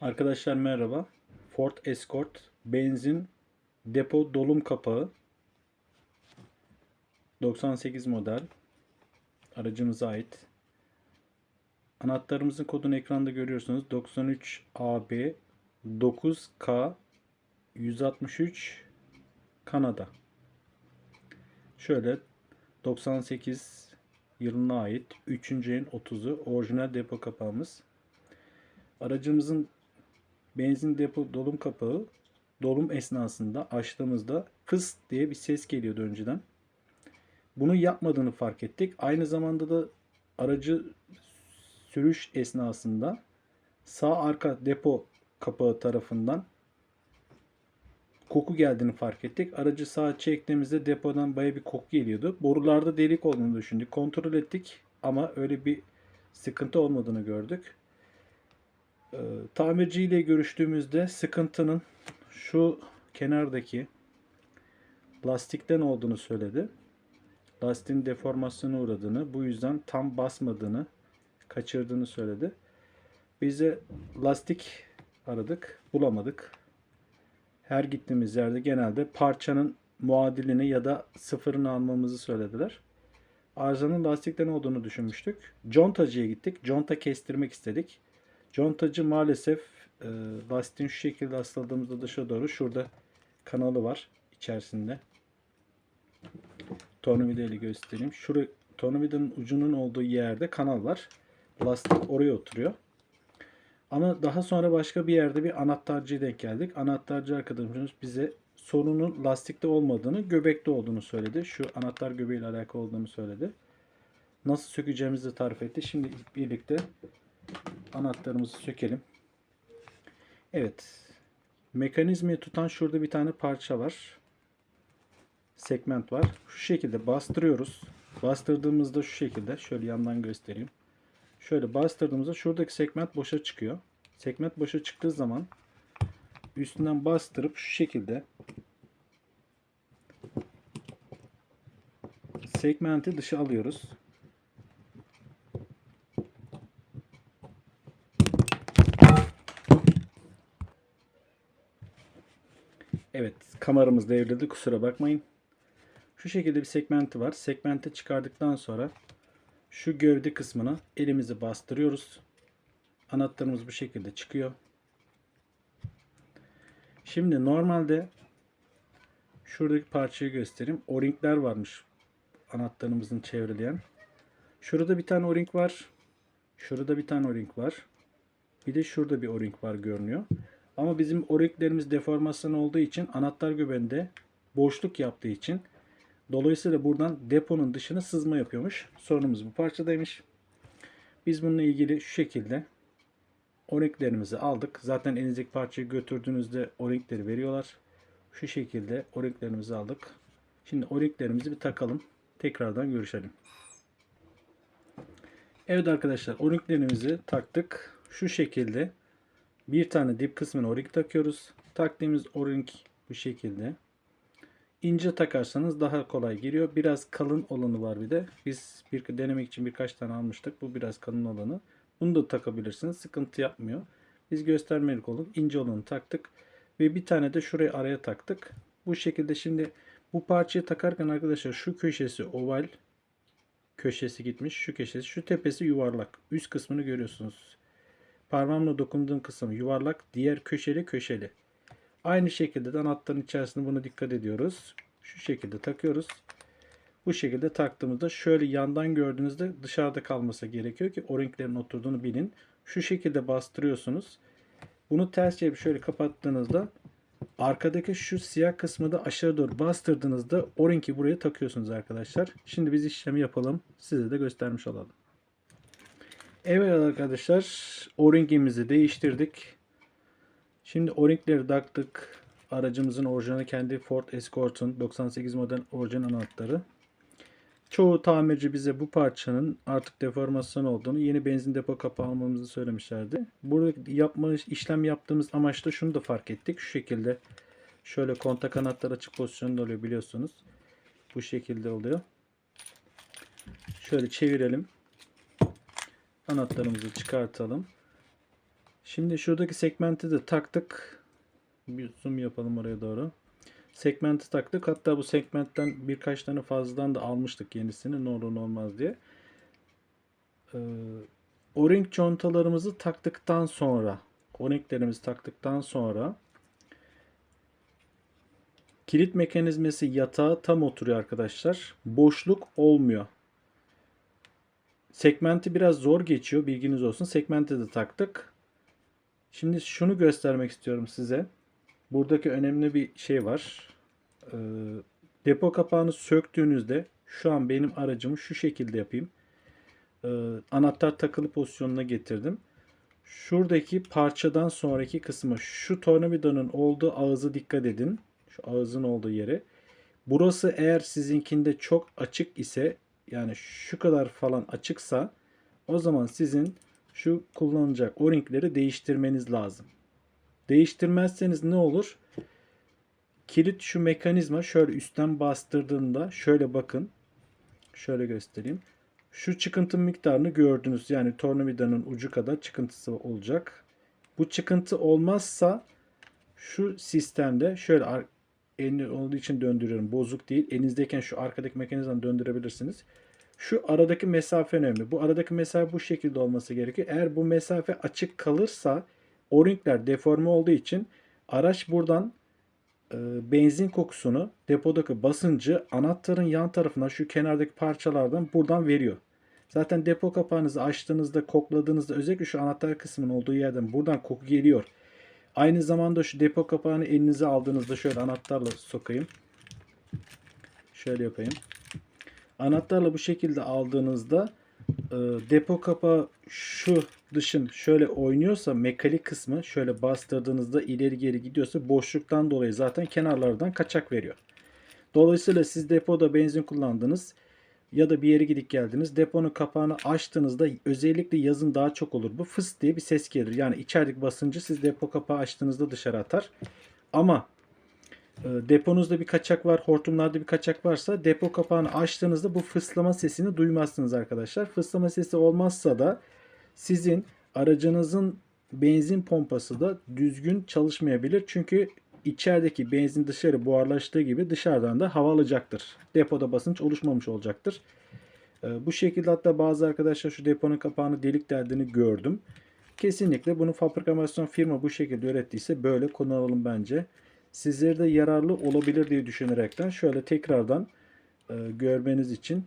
Arkadaşlar merhaba. Ford Escort benzin depo dolum kapağı 98 model aracımıza ait. Anahtarımızın kodunu ekranda görüyorsunuz. 93 AB 9K 163 Kanada. Şöyle 98 yılına ait 3. en 30'u orijinal depo kapağımız. Aracımızın benzin depo dolum kapağı dolum esnasında açtığımızda fıs diye bir ses geliyordu önceden. Bunu yapmadığını fark ettik. Aynı zamanda da aracı sürüş esnasında sağ arka depo kapağı tarafından koku geldiğini fark ettik. Aracı sağa çektiğimizde depodan baya bir koku geliyordu. Borularda delik olduğunu düşündük. Kontrol ettik ama öyle bir sıkıntı olmadığını gördük. Ee, tamirciyle görüştüğümüzde sıkıntının şu kenardaki lastikten olduğunu söyledi. Lastiğin deformasyona uğradığını, bu yüzden tam basmadığını, kaçırdığını söyledi. Biz de lastik aradık, bulamadık. Her gittiğimiz yerde genelde parçanın muadilini ya da sıfırını almamızı söylediler. Arızanın lastikten olduğunu düşünmüştük. Contacıya gittik. Conta kestirmek istedik. Contacı maalesef e, lastiğin şu şekilde asıldığımızda dışa doğru şurada kanalı var içerisinde. Tornavida ile göstereyim. Şurada tornavidanın ucunun olduğu yerde kanal var. Lastik oraya oturuyor. Ama daha sonra başka bir yerde bir anahtarcıya denk geldik. Anahtarcı arkadaşımız bize sorunun lastikte olmadığını, göbekte olduğunu söyledi. Şu anahtar göbeğiyle alakalı olduğunu söyledi. Nasıl sökeceğimizi de tarif etti. Şimdi birlikte anahtarımızı sökelim. Evet. Mekanizmayı tutan şurada bir tane parça var. Segment var. Şu şekilde bastırıyoruz. Bastırdığımızda şu şekilde şöyle yandan göstereyim. Şöyle bastırdığımızda şuradaki segment boşa çıkıyor. Segment boşa çıktığı zaman üstünden bastırıp şu şekilde segmenti dışa alıyoruz. Evet, kameramız devrildi. Kusura bakmayın. Şu şekilde bir segmenti var. Segmenti çıkardıktan sonra şu gövde kısmına elimizi bastırıyoruz. Anahtarımız bu şekilde çıkıyor. Şimdi normalde şuradaki parçayı göstereyim. O-ringler varmış anahtarımızın çevreleyen. Şurada bir tane o-ring var. Şurada bir tane o-ring var. Bir de şurada bir o-ring var görünüyor. Ama bizim o-ringlerimiz deformasyon olduğu için anahtar göbeğinde boşluk yaptığı için dolayısıyla buradan deponun dışına sızma yapıyormuş. Sorunumuz bu parçadaymış. Biz bununla ilgili şu şekilde o-ringlerimizi aldık. Zaten elinizdeki parçayı götürdüğünüzde o-ringleri veriyorlar. Şu şekilde o-ringlerimizi aldık. Şimdi o-ringlerimizi bir takalım. Tekrardan görüşelim. Evet arkadaşlar o-ringlerimizi taktık. Şu şekilde bir tane dip kısmına o-ring takıyoruz. Taktığımız o-ring bu şekilde. İnce takarsanız daha kolay giriyor. Biraz kalın olanı var bir de. Biz bir denemek için birkaç tane almıştık. Bu biraz kalın olanı. Bunu da takabilirsiniz. Sıkıntı yapmıyor. Biz göstermelik olduk. İnce olanı taktık. Ve bir tane de şuraya araya taktık. Bu şekilde şimdi bu parçayı takarken arkadaşlar şu köşesi oval köşesi gitmiş. Şu köşesi, şu tepesi yuvarlak. Üst kısmını görüyorsunuz. Parmağımla dokunduğum kısım yuvarlak. Diğer köşeli köşeli. Aynı şekilde de anahtarın içerisinde buna dikkat ediyoruz. Şu şekilde takıyoruz. Bu şekilde taktığımızda şöyle yandan gördüğünüzde dışarıda kalması gerekiyor ki o-ringlerin oturduğunu bilin. Şu şekilde bastırıyorsunuz. Bunu ters çevirip şöyle kapattığınızda arkadaki şu siyah kısmı da aşağı doğru bastırdığınızda o-ringi buraya takıyorsunuz arkadaşlar. Şimdi biz işlemi yapalım. Size de göstermiş olalım. Evet arkadaşlar o-ringimizi değiştirdik. Şimdi o-ringleri taktık. Aracımızın orijinali kendi Ford Escort'un 98 model orijinal anahtarı. Çoğu tamirci bize bu parçanın artık deformasyon olduğunu, yeni benzin depo kapağı almamızı söylemişlerdi. Burada yapma, işlem yaptığımız amaçta şunu da fark ettik. Şu şekilde şöyle kontak anahtar açık pozisyonda oluyor biliyorsunuz. Bu şekilde oluyor. Şöyle çevirelim. Anahtarımızı çıkartalım. Şimdi şuradaki segmenti de taktık. Bir zoom yapalım oraya doğru. Segmenti taktık. Hatta bu segmentten birkaç tane fazladan da almıştık yenisini. Ne olur ne olmaz diye. Ee, O-ring contalarımızı taktıktan sonra O-ringlerimizi taktıktan sonra kilit mekanizması yatağa tam oturuyor arkadaşlar. Boşluk olmuyor. Segmenti biraz zor geçiyor. Bilginiz olsun. Segmenti de taktık. Şimdi şunu göstermek istiyorum size. Buradaki önemli bir şey var. Ee, depo kapağını söktüğünüzde şu an benim aracımı şu şekilde yapayım. Ee, anahtar takılı pozisyonuna getirdim. Şuradaki parçadan sonraki kısmı şu tornavidanın olduğu ağzı dikkat edin. Şu ağzın olduğu yere. Burası eğer sizinkinde çok açık ise yani şu kadar falan açıksa o zaman sizin şu kullanılacak o-ringleri değiştirmeniz lazım. Değiştirmezseniz ne olur? Kilit şu mekanizma şöyle üstten bastırdığında şöyle bakın. Şöyle göstereyim. Şu çıkıntı miktarını gördünüz. Yani tornavidanın ucu kadar çıkıntısı olacak. Bu çıkıntı olmazsa şu sistemde şöyle ar- elini olduğu için döndürüyorum. Bozuk değil. Elinizdeyken şu arkadaki mekanizmayı döndürebilirsiniz. Şu aradaki mesafe önemli. Bu aradaki mesafe bu şekilde olması gerekiyor. Eğer bu mesafe açık kalırsa o-ringler deforme olduğu için araç buradan e, benzin kokusunu depodaki basıncı anahtarın yan tarafına şu kenardaki parçalardan buradan veriyor. Zaten depo kapağınızı açtığınızda kokladığınızda özellikle şu anahtar kısmının olduğu yerden buradan koku geliyor. Aynı zamanda şu depo kapağını elinize aldığınızda şöyle anahtarla sokayım. Şöyle yapayım. Anahtarla bu şekilde aldığınızda e, depo kapağı şu dışın şöyle oynuyorsa mekanik kısmı şöyle bastırdığınızda ileri geri gidiyorsa boşluktan dolayı zaten kenarlardan kaçak veriyor. Dolayısıyla siz depoda benzin kullandınız ya da bir yere gidip geldiniz. Deponun kapağını açtığınızda özellikle yazın daha çok olur. Bu fıs diye bir ses gelir. Yani içerideki basıncı siz depo kapağı açtığınızda dışarı atar. Ama e, deponuzda bir kaçak var, hortumlarda bir kaçak varsa depo kapağını açtığınızda bu fıslama sesini duymazsınız arkadaşlar. Fıslama sesi olmazsa da sizin aracınızın benzin pompası da düzgün çalışmayabilir. Çünkü içerideki benzin dışarı buharlaştığı gibi dışarıdan da hava alacaktır. Depoda basınç oluşmamış olacaktır. E, Bu şekilde hatta bazı arkadaşlar şu deponun kapağını delik deldiğini gördüm. Kesinlikle bunu fabrikasyon firma bu şekilde ürettiyse böyle kullanalım bence. Sizlere de yararlı olabilir diye düşünerekten şöyle tekrardan e, görmeniz için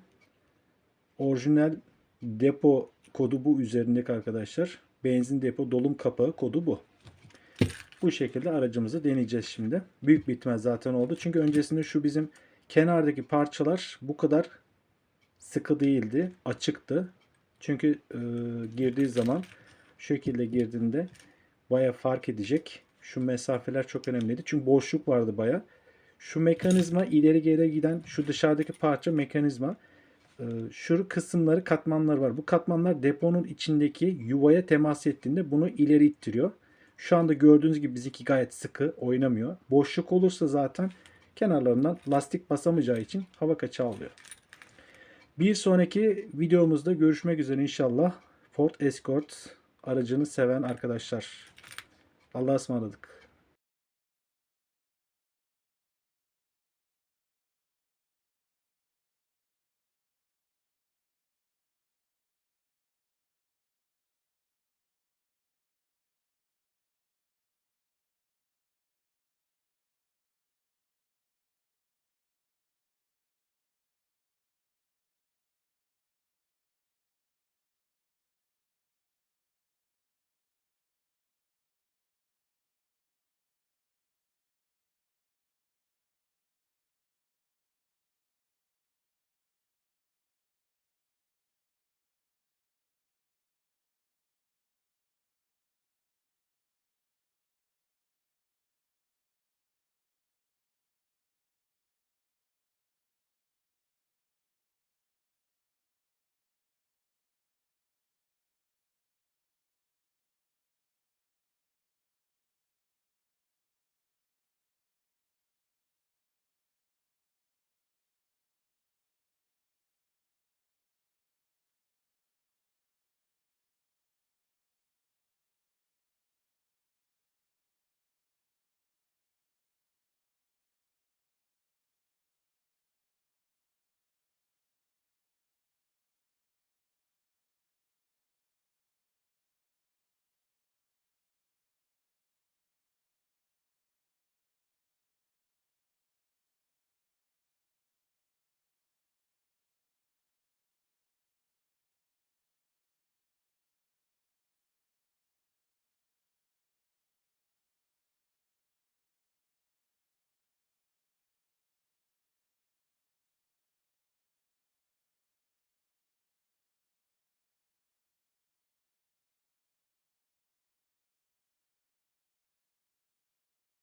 orijinal depo kodu bu üzerindeki arkadaşlar. Benzin depo dolum kapağı kodu bu. Bu şekilde aracımızı deneyeceğiz şimdi. Büyük bir ihtimal zaten oldu. Çünkü öncesinde şu bizim kenardaki parçalar bu kadar sıkı değildi. Açıktı. Çünkü e, girdiği zaman şu şekilde girdiğinde baya fark edecek. Şu mesafeler çok önemliydi. Çünkü boşluk vardı baya. Şu mekanizma ileri geri giden şu dışarıdaki parça mekanizma. Ee, Şu kısımları katmanlar var. Bu katmanlar deponun içindeki yuvaya temas ettiğinde bunu ileri ittiriyor. Şu anda gördüğünüz gibi bizimki gayet sıkı oynamıyor. Boşluk olursa zaten kenarlarından lastik basamayacağı için hava kaçağı oluyor. Bir sonraki videomuzda görüşmek üzere inşallah. Ford Escort aracını seven arkadaşlar. Allah'a ısmarladık.